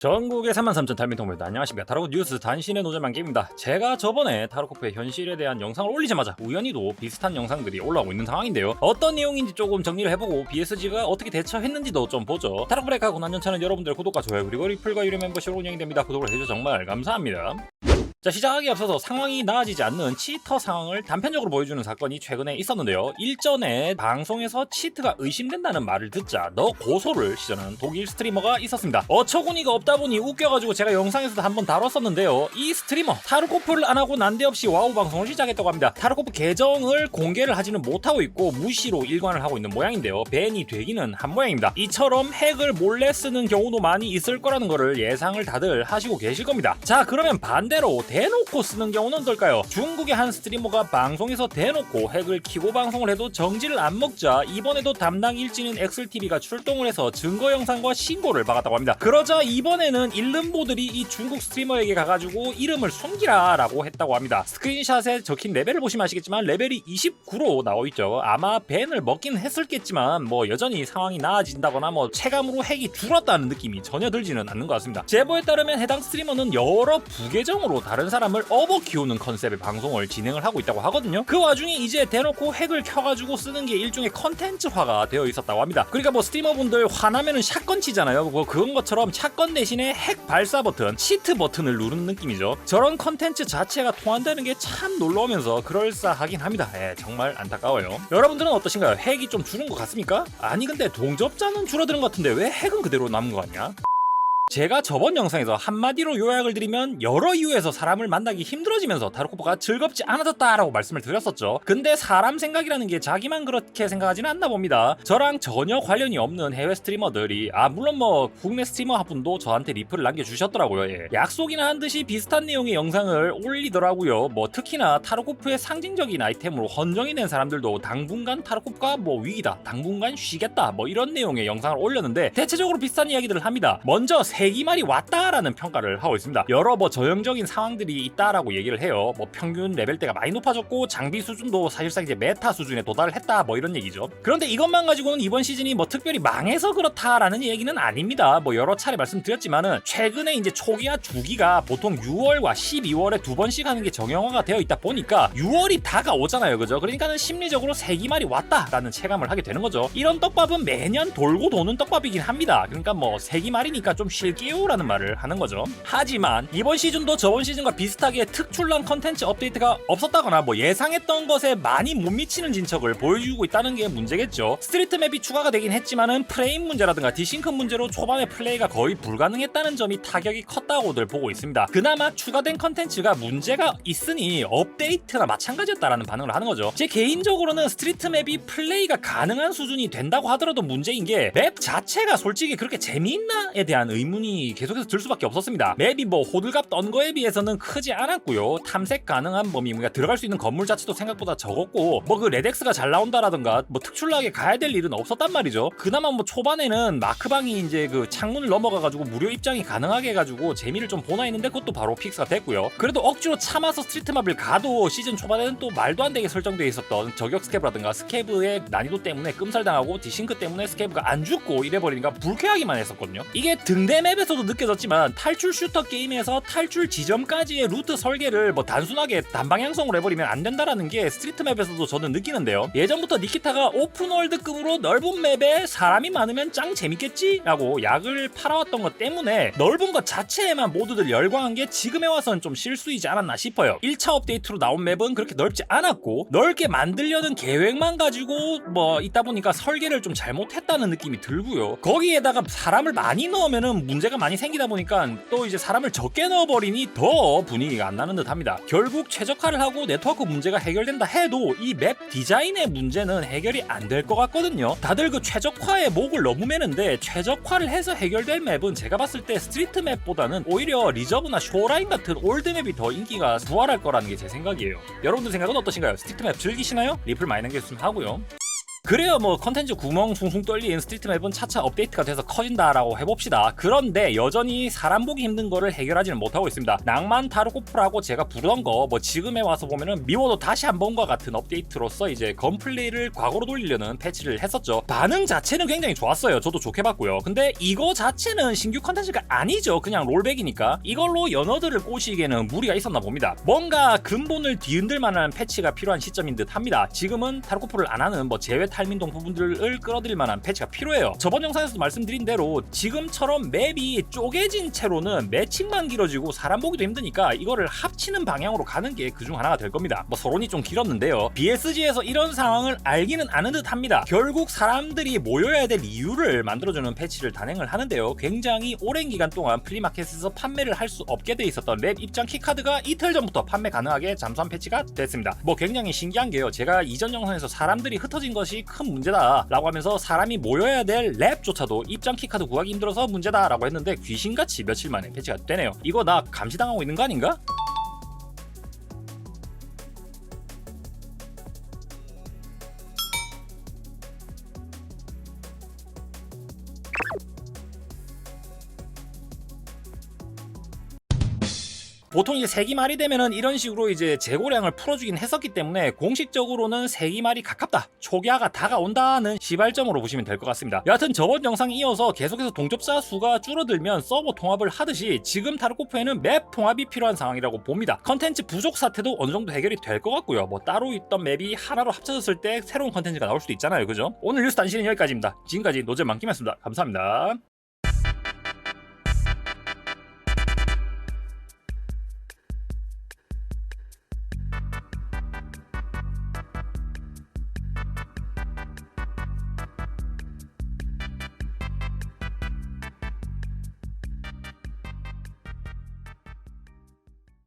전국의 33,000 탈민통입니다. 안녕하십니까. 타로코 뉴스 단신의 노잼한 게임입니다. 제가 저번에 타로코프의 현실에 대한 영상을 올리자마자 우연히도 비슷한 영상들이 올라오고 있는 상황인데요. 어떤 내용인지 조금 정리를 해보고 BSG가 어떻게 대처했는지도 좀 보죠. 타로프레카 고난연차는 여러분들의 구독과 좋아요 그리고 리플과 유료 멤버십으로 운영이 됩니다. 구독을 해주셔서 정말 감사합니다. 자 시작하기 앞서서 상황이 나아지지 않는 치터 상황을 단편적으로 보여주는 사건이 최근에 있었는데요. 일전에 방송에서 치트가 의심된다는 말을 듣자 너 고소를 시전하는 독일 스트리머가 있었습니다. 어처구니가 없다 보니 웃겨가지고 제가 영상에서도 한번 다뤘었는데요. 이 스트리머 타르코프를 안 하고 난데없이 와우 방송을 시작했다고 합니다. 타르코프 계정을 공개를 하지는 못하고 있고 무시로 일관을 하고 있는 모양인데요. 밴이 되기는 한 모양입니다. 이처럼 핵을 몰래 쓰는 경우도 많이 있을 거라는 거를 예상을 다들 하시고 계실 겁니다. 자 그러면 반대로 대놓고 쓰는 경우는 어떨까요? 중국의 한 스트리머가 방송에서 대놓고 핵을 키고 방송을 해도 정지를 안 먹자 이번에도 담당 일진인 엑슬TV가 출동을 해서 증거 영상과 신고를 박았다고 합니다. 그러자 이번에는 일름보들이 이 중국 스트리머에게 가가지고 이름을 숨기라 라고 했다고 합니다. 스크린샷에 적힌 레벨을 보시면 아시겠지만 레벨이 29로 나와 있죠. 아마 밴을 먹긴 했을겠지만 뭐 여전히 상황이 나아진다거나 뭐 체감으로 핵이 줄었다는 느낌이 전혀 들지는 않는 것 같습니다. 제보에 따르면 해당 스트리머는 여러 부계정으로 다른 사람을 업어 키우는 컨셉의 방송을 진행을 하고 있다고 하거든요. 그 와중에 이제 대놓고 핵을 켜가지고 쓰는 게 일종의 컨텐츠화가 되어 있었다고 합니다. 그러니까 뭐 스트리머분들 화나면은 샷건 치잖아요. 뭐 그런 것처럼 샷건 대신에 핵 발사 버튼, 치트 버튼을 누르는 느낌이죠. 저런 컨텐츠 자체가 통한다는 게 참 놀라우면서 그럴싸하긴 합니다. 예, 정말 안타까워요. 여러분들은 어떠신가요? 핵이 좀 줄은 것 같습니까? 아니 근데 동접자는 줄어드는 것 같은데 왜 핵은 그대로 남은 것 같냐? 제가 저번 영상에서 한마디로 요약을 드리면 여러 이유에서 사람을 만나기 힘들어지면서 타르코프가 즐겁지 않아졌다라고 말씀을 드렸었죠. 근데 사람 생각이라는 게 자기만 그렇게 생각하지는 않나 봅니다. 저랑 전혀 관련이 없는 해외 스트리머들이 아 물론 뭐 국내 스트리머 한 분도 저한테 리플을 남겨주셨더라고요. 예. 약속이나 한 듯이 비슷한 내용의 영상을 올리더라고요. 뭐 특히나 타르코프의 상징적인 아이템으로 헌정이 된 사람들도 당분간 타르코프가 뭐 위기다, 당분간 쉬겠다, 뭐 이런 내용의 영상을 올렸는데 대체적으로 비슷한 이야기들을 합니다. 먼저 세 기말이 왔다라는 평가를 하고 있습니다. 여러 뭐 저형적인 상황들이 있다라고 얘기를 해요. 뭐 평균 레벨대가 많이 높아졌고 장비 수준도 사실상 이제 메타 수준에 도달을 했다 뭐 이런 얘기죠. 그런데 이것만 가지고는 이번 시즌이 뭐 특별히 망해서 그렇다라는 얘기는 아닙니다. 뭐 여러 차례 말씀드렸지만은 최근에 이제 초기화 주기가 보통 6월과 12월에 두 번씩 하는 게 정형화가 되어 있다 보니까 6월이 다가오잖아요. 그죠? 그러니까는 심리적으로 세기말이 왔다라는 체감을 하게 되는 거죠. 이런 떡밥은 매년 돌고 도는 떡밥이긴 합니다. 그러니까 뭐 세기말이니까 좀 쉴 게요라는 말을 하는 거죠. 하지만 이번 시즌도 저번 시즌과 비슷하게 특출난 컨텐츠 업데이트가 없었다거나 뭐 예상했던 것에 많이 못 미치는 진척을 보여주고 있다는 게 문제겠죠. 스트리트 맵이 추가가 되긴 했지만은 프레임 문제라든가 디싱크 문제로 초반에 플레이가 거의 불가능했다는 점이 타격이 컸다고들 보고 있습니다. 그나마 추가된 컨텐츠가 문제가 있으니 업데이트나 마찬가지였다라는 반응을 하는 거죠. 제 개인적으로는 스트리트 맵이 플레이가 가능한 수준이 된다고 하더라도 문제인 게 맵 자체가 솔직히 그렇게 재미있나에 대한 의문 이 계속해서 들 수밖에 없었습니다. 맵이 뭐 호들갑 떤 거에 비해서는 크지 않았고요. 탐색 가능한 범위, 그러니까 들어갈 수 있는 건물 자체도 생각보다 적었고 뭐 그 레덱스가 잘 나온다라든가 뭐 특출나게 가야 될 일은 없었단 말이죠. 그나마 뭐 초반에는 마크방이 이제 그 창문을 넘어가가지고 무료 입장이 가능하게 해가지고 재미를 좀 보나 했는데 그것도 바로 픽스가 됐고요. 그래도 억지로 참아서 스트리트 맵을 가도 시즌 초반에는 또 말도 안 되게 설정되어 있었던 저격 스케브라든가 스케브의 난이도 때문에 끔살당하고 디싱크 때문에 스케브가 안 죽고 이래버리니까 불쾌하기만 했었거든요. 이게 등대 맵 에서도 느껴졌지만 탈출 슈터 게임에서 탈출 지점까지의 루트 설계를 뭐 단순하게 단방향성으로 해버리면 안 된다라는 게 스트리트 맵에서도 저는 느끼는데요. 예전부터 니키타가 오픈월드급으로 넓은 맵에 사람이 많으면 짱 재밌겠지? 라고 약을 팔아왔던 것 때문에 넓은 것 자체에만 모두들 열광한 게 지금에 와서는 좀 실수이지 않았나 싶어요. 1차 업데이트로 나온 맵은 그렇게 넓지 않았고 넓게 만들려는 계획만 가지고 뭐 있다 보니까 설계를 좀 잘못했다는 느낌이 들고요. 거기에다가 사람을 많이 넣으면은 문 제가 많이 생기다 보니까 또 이제 사람을 적게 넣어버리니 더 분위기가 안 나는 듯 합니다. 결국 최적화를 하고 네트워크 문제가 해결된다 해도 이 맵 디자인의 문제는 해결이 안 될 것 같거든요. 다들 그 최적화에 목을 너무 매는데 최적화를 해서 해결될 맵은 제가 봤을 때 스트리트 맵보다는 오히려 리저브나 쇼라인 같은 올드 맵이 더 인기가 부활할 거라는 게 제 생각이에요. 여러분들 생각은 어떠신가요? 스트리트 맵 즐기시나요? 리플 많이 남겨주시면 하고요. 그래요. 뭐 컨텐츠 구멍 숭숭 뚫린 스트리트 맵은 차차 업데이트가 돼서 커진다라고 해봅시다. 그런데 여전히 사람 보기 힘든 거를 해결하지는 못하고 있습니다. 낭만 타르코프라고 제가 부르던 거 뭐 지금에 와서 보면은 미워도 다시 한 번과 같은 업데이트로서 이제 건플레이를 과거로 돌리려는 패치를 했었죠. 반응 자체는 굉장히 좋았어요. 저도 좋게 봤고요. 근데 이거 자체는 신규 컨텐츠가 아니죠. 그냥 롤백이니까. 이걸로 연어들을 꼬시기에는 무리가 있었나 봅니다. 뭔가 근본을 뒤흔들 만한 패치가 필요한 시점인 듯 합니다. 지금은 타르코프를 안 하는 뭐 제외 탈민동 부분들을 끌어들일 만한 패치가 필요해요. 저번 영상에서도 말씀드린 대로 지금처럼 맵이 쪼개진 채로는 매칭만 길어지고 사람 보기도 힘드니까 이거를 합치는 방향으로 가는 게 그중 하나가 될 겁니다. 뭐 서론이 좀 길었는데요. BSG에서 이런 상황을 알기는 아는 듯 합니다. 결국 사람들이 모여야 될 이유를 만들어주는 패치를 단행을 하는데요. 굉장히 오랜 기간 동안 플리마켓에서 판매를 할 수 없게 돼 있었던 랩 입장 키카드가 이틀 전부터 판매 가능하게 잠수한 패치가 됐습니다. 뭐 굉장히 신기한 게요. 제가 이전 영상에서 사람들이 흩어진 것이 큰 문제다 라고 하면서 사람이 모여야 될 랩조차도 입장 키카드 구하기 힘들어서 문제다 라고 했는데 귀신같이 며칠 만에 패치가 되네요 이거 나 감시당하고 있는 거 아닌가? 보통 이제 세기말이 되면은 이런 식으로 이제 재고량을 풀어주긴 했었기 때문에 공식적으로는 세기말이 가깝다 초기화가 다가온다는 시발점으로 보시면 될 것 같습니다. 여하튼 저번 영상 이어서 계속해서 동접자 수가 줄어들면 서버 통합을 하듯이 지금 타르코프에는 맵 통합이 필요한 상황이라고 봅니다. 컨텐츠 부족 사태도 어느 정도 해결이 될 것 같고요. 뭐 따로 있던 맵이 하나로 합쳐졌을 때 새로운 컨텐츠가 나올 수도 있잖아요. 그죠? 오늘 뉴스 단신은 여기까지입니다. 지금까지 노잼 만김이었습니다. 감사합니다